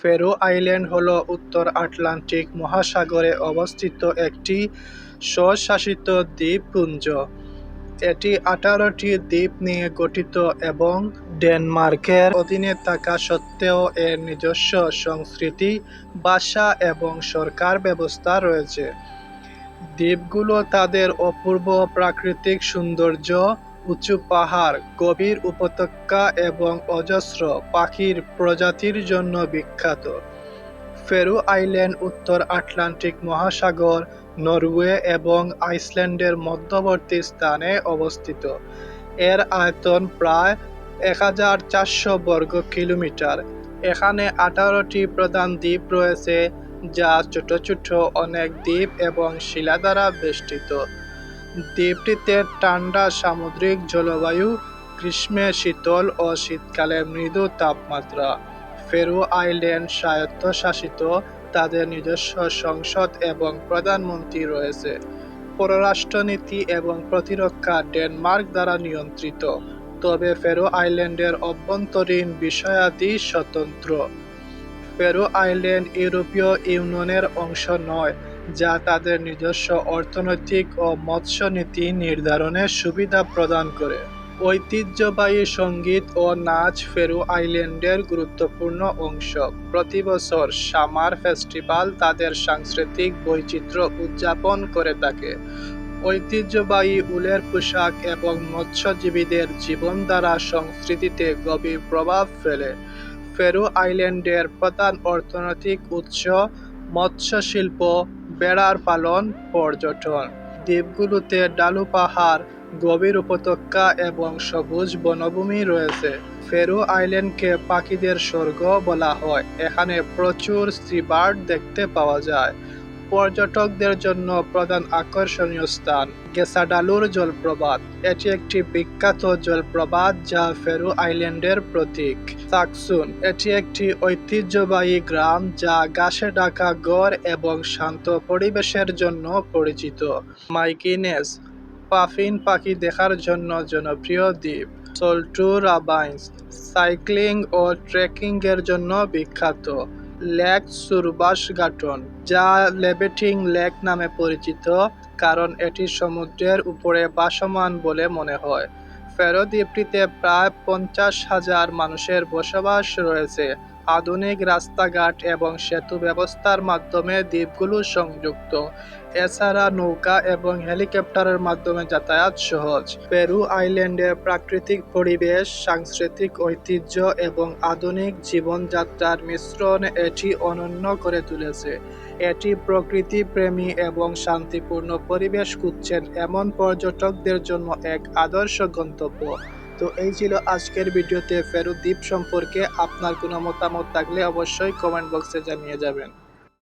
ফেরো আইল্যান্ড হল উত্তর আটলান্টিক মহাসাগরে অবস্থিত একটি স্বশাসিত দ্বীপপুঞ্জ। এটি আঠারোটি দ্বীপ নিয়ে গঠিত এবং ডেনমার্কের অধীনে থাকা সত্ত্বেও এর নিজস্ব সংস্কৃতি, ভাষা এবং সরকার ব্যবস্থা রয়েছে। দ্বীপগুলো তাদের অপূর্ব প্রাকৃতিক সৌন্দর্য, উঁচু পাহাড়, গভীর উপত্যকা এবং অজস্র পাখির প্রজাতির জন্য বিখ্যাত। ফেরু আইল্যান্ড উত্তর আটলান্টিক মহাসাগর, নরওয়ে এবং আইসল্যান্ডের মধ্যবর্তী স্থানে অবস্থিত। এর আয়তন প্রায় এক হাজার চারশো বর্গ কিলোমিটার। এখানে আঠারোটি প্রধান দ্বীপ রয়েছে যা ছোট ছোট অনেক দ্বীপ এবং শিলা দ্বারা বেষ্টিত। দ্বীপটিতে ঠান্ডা সামুদ্রিক জলবায়ু, গ্রীষ্মে শীতল ও শীতকালে মৃদু তাপমাত্রা। ফেরু আইল্যান্ড স্বায়ত্তশাসিত, তাদের নিজস্ব সংসদ এবং প্রধানমন্ত্রী রয়েছে। পররাষ্ট্রনীতি এবং প্রতিরক্ষা ডেনমার্ক দ্বারা নিয়ন্ত্রিত, তবে ফেরো আইল্যান্ডের অভ্যন্তরীণ বিষয়াদি স্বতন্ত্র। ফেরো আইল্যান্ড ইউরোপীয় ইউনিয়নের অংশ নয়, যা তাদের নিজস্ব অর্থনৈতিক ও মৎস্য নীতি নির্ধারণের সুবিধা প্রদান করে। ঐতিহ্যবাহী সংগীত ও নাচ ফেরু আইল্যান্ডের গুরুত্বপূর্ণ অংশ। প্রতি বছর সামার ফেস্টিভ্যাল তাদের সাংস্কৃতিক বৈচিত্র্য উদযাপন করে থাকে। ঐতিহ্যবাহী উলের পোশাক এবং মৎস্যজীবীদের জীবনধারা সংস্কৃতিতে গভীর প্রভাব ফেলে। ফেরু আইল্যান্ডের প্রধান অর্থনৈতিক উৎস মৎস্য ভেড়ার পালন, পর্যটন। দ্বীপগুলোতে ডালু পাহাড়, গভীর উপত্যকা এবং সবুজ বনভূমি রয়েছে। ফেরু আইল্যান্ডকে পাখিদের স্বর্গ বলা হয়, এখানে প্রচুর সি-বার্ড দেখতে পাওয়া যায়। পর্যটকদের জন্য প্রধান আকর্ষণীয় স্থান গেসাডালুর জলপ্রপাত। এটি একটি বিখ্যাত জলপ্রপাত যা ফেরু আইল্যান্ডের প্রতীক। সাকসুন, এটি একটি ঐতিহ্যবাহী গ্রাম যা গাছে ঢাকা গড় এবং শান্ত পরিবেশের জন্য পরিচিত। মাইকিনেস, পাফিন পাখি দেখার জন্য জনপ্রিয় দ্বীপ। সল্টু রাবাইন্স, সাইক্লিং ও ট্রেকিংয়ের জন্য বিখ্যাত। লেক সুরবাসগাটন, যা লেবেটিং লেক নামে পরিচিত কারণ এটি সমুদ্রের উপরে ভাসমান বলে মনে হয়। ফেরো দ্বীপটিতে প্রায় পঞ্চাশ হাজার মানুষের বসবাস রয়েছে। আধুনিক রাস্তাঘাট এবং সেতু ব্যবস্থার মাধ্যমে দ্বীপগুলো সংযুক্ত। এছাড়া নৌকা এবং হেলিকপ্টারের মাধ্যমে যাতায়াত সহজ। পেরু আইল্যান্ডের প্রাকৃতিক পরিবেশ, সাংস্কৃতিক ঐতিহ্য এবং আধুনিক জীবনযাত্রার মিশ্রণ এটি অনন্য করে তুলেছে। এটি প্রকৃতিপ্রেমী এবং শান্তিপূর্ণ পরিবেশ খুঁজছেন এমন পর্যটকদের জন্য এক আদর্শ গন্তব্য। তো এই ছিল আজকের ভিডিওতে ফেরো দ্বীপ সম্পর্কে। আপনার কোনো মতামত থাকলে অবশ্যই কমেন্ট বক্সে জানিয়ে যাবেন।